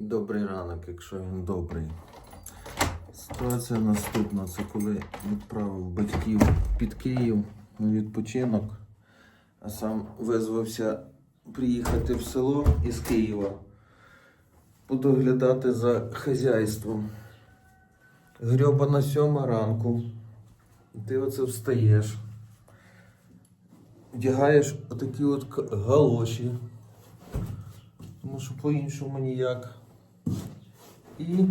Добрий ранок, якщо він добрий. Ситуація наступна. Це коли відправив батьків під Київ на відпочинок, а сам визвався приїхати в село із Києва, подоглядати за хазяйством. Грьобана сьома ранку. Ти оце встаєш. Вдягаєш отакі от галоші. Тому що по-іншому ніяк. І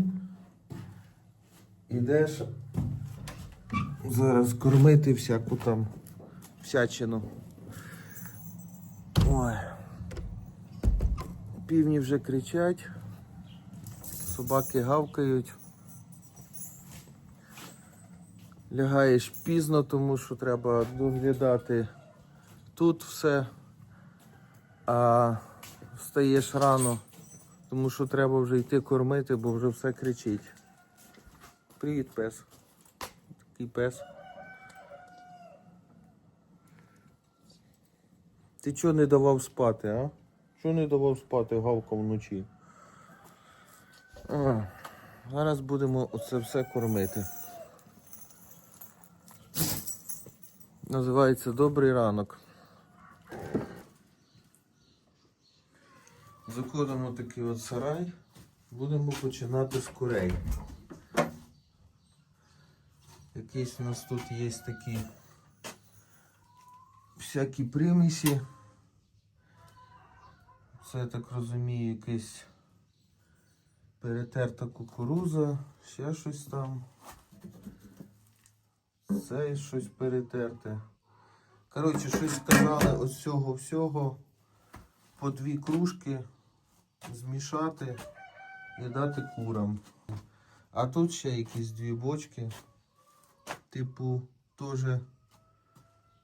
йдеш зараз кормити всяку там всячину. Ой. Півні вже кричать, собаки гавкають. Лягаєш пізно, тому що треба доглядати тут все. А встаєш рано, тому що треба вже йти кормити, бо вже все кричить. Привіт, пес. Такий пес. Ти чого не давав спати, а? Чого не давав спати гавкав вночі? А, зараз будемо оце все кормити. Називається Добрий ранок. Заходимо такий от сарай. Будемо починати з курей. Якісь у нас тут є такі всякі примісі. Це, я так розумію, якась перетерта кукуруза, ще щось там. Це щось перетерте. Коротше, щось сказали ось цього всього по дві кружки змішати і дати курам. А тут ще якісь дві бочки. Типу, теж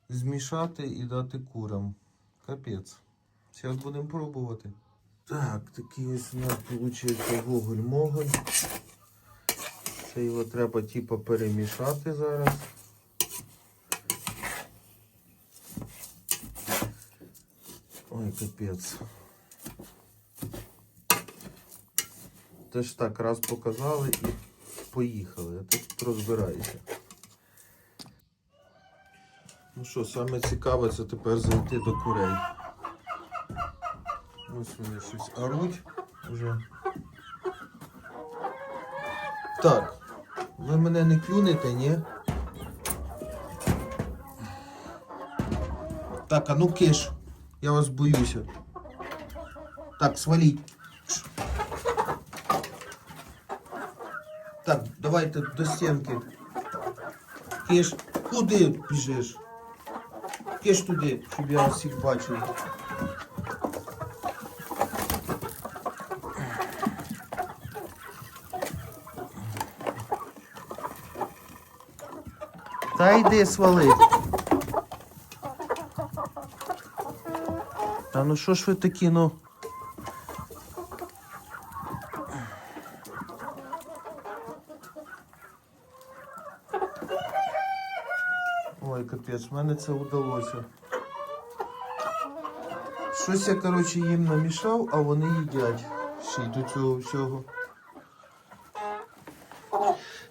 змішати і дати курам. Капець. Зараз будемо пробувати. Так, такий ось у нас виходить гоголь-моголь. Це його треба типу перемішати зараз. Ой, капець. Теж так раз показали і поїхали. А тут розбирайся. Ну що, саме цікаве це тепер зайти до курей. Ось вони щось оруть вже. Так, ви мене не клюнете, ні? Так, а ну киш. Я вас боюся. Так, сваліть. Так, давайте до стінки. Киш, куди біжиш? Киш туди, щоб я всіх бачив. Та йди свали. Та ну що ж ви такі, ну? Ой, капець, в мене це вдалося. Щось я, коротше, їм намішав, а вони їдять. Ще й до цього всього.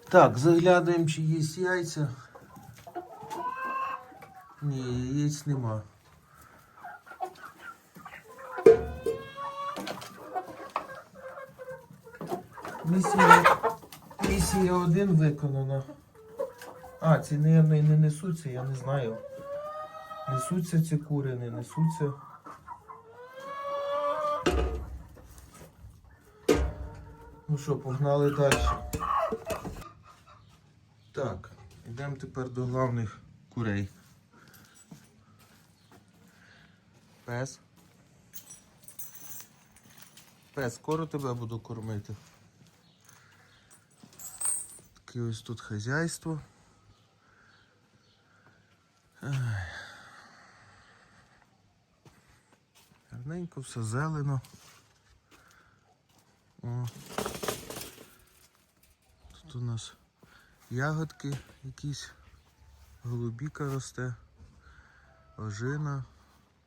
Так, заглядаємо, чи є яйця. Ні, яєць нема. Місія, місія один виконана. А, ці, мабуть, і не несуться, я не знаю. Несуться ці кури, не несуться. Ну що, погнали далі. Так, йдемо тепер до головних курей. Пес. Пес, скоро тебе буду кормити. Таке ось тут хазяйство. Гарненько, все зелено. О. Тут у нас ягодки якісь, голубіка росте, ожина,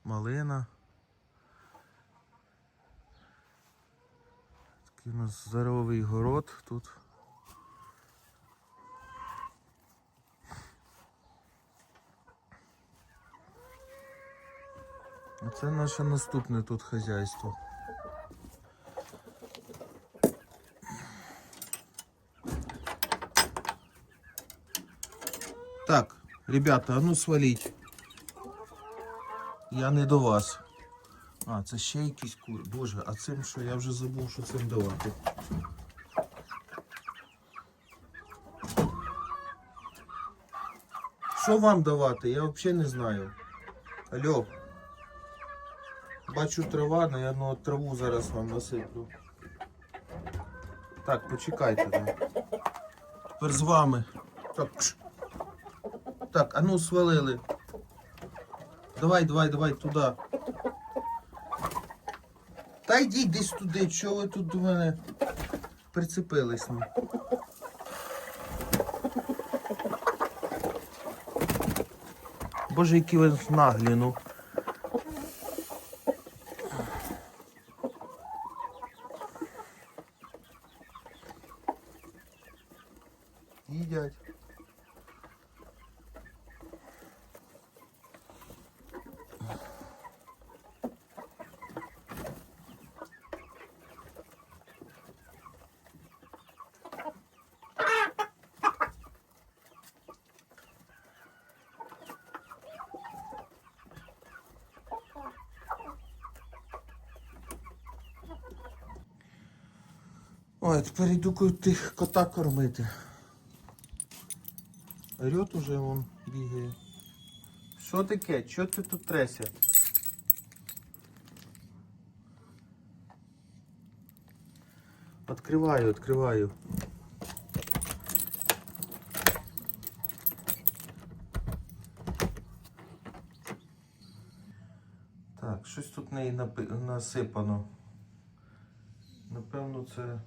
малина. Такий у нас здоровий город тут. Це наше наступне тут хазяйство. Так, ребята, а ну сваліть. Я не до вас. А, це ще якісь кури. Боже, а цим що? Я вже забув, що цим давати. Що вам давати? Я взагалі не знаю. Алло. Бачу трава, ну, траву зараз вам насиплю. Так, почекайте. Да. Тепер з вами. Так. Так, а ну свалили. Давай, давай, давай туди. Та йдіть десь туди, чого ви тут до мене прицепились? Ну? Боже, які ви наглі, ну. Їдять. Ой, тепер йду тих кота кормити. Орет уже вон бігає. Що таке? Що ти тут тряся? Откриваю, откриваю. Так, щось тут неї насипано. Напевно, це.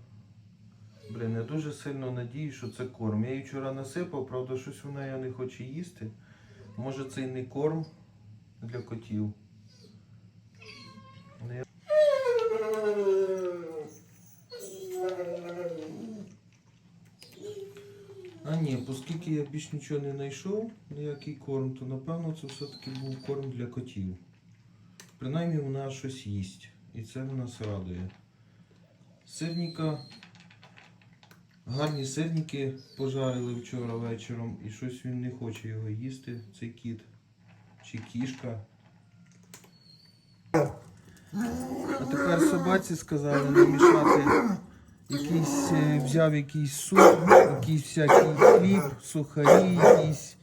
Блін, я дуже сильно надію, що це корм. Я її вчора насипав, правда, щось вона я не хоче їсти. Може це і не корм для котів. А ні, оскільки я більш нічого не знайшов, ніякий корм, то напевно це все-таки був корм для котів. Принаймні вона щось їсть. І це нас радує. Сирніка Гарні сирники пожарили вчора вечором і щось він не хоче його їсти, цей кіт. Чи кішка. А тепер собаці сказали намішати якийсь, е, взяв якийсь суп, якийсь всякий хліб, сухарі, якісь.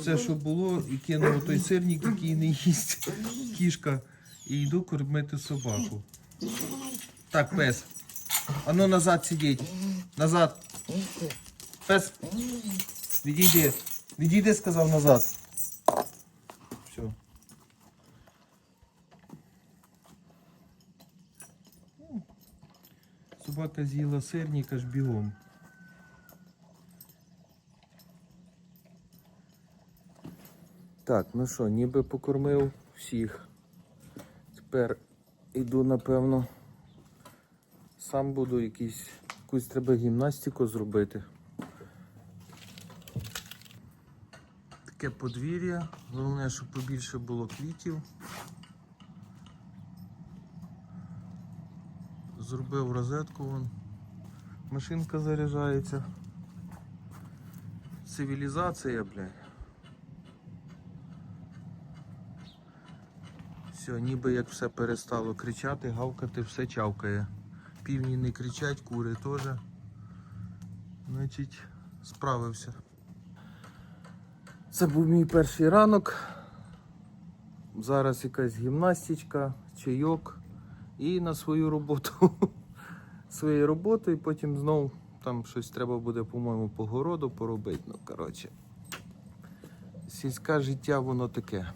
Все, що було, і кинув той сирник, який не їсть кішка, і йду кормити собаку. Так, пес. Ану назад сидіть. Назад. Пес. Відійди. Відійди, сказав назад. Все. Собака з'їла сирник аж бігом. Так, ну що, ніби покормив всіх. Тепер іду, напевно. Сам буду якийсь, якусь треба гімнастику зробити. Таке подвір'я. Головне, щоб побільше було квітів. Зробив розетку вон. Машинка заряджається. Цивілізація, блядь. Все, ніби як все перестало кричати, гавкати, все чавкає. Півні не кричать, кури теж. Значить, справився. Це був мій перший ранок. Зараз якась гімнастичка, чайок і на свою роботу. Своєю роботою, потім знов там щось треба буде, по-моєму, по городу поробити. Ну, коротше. Сільське життя воно таке.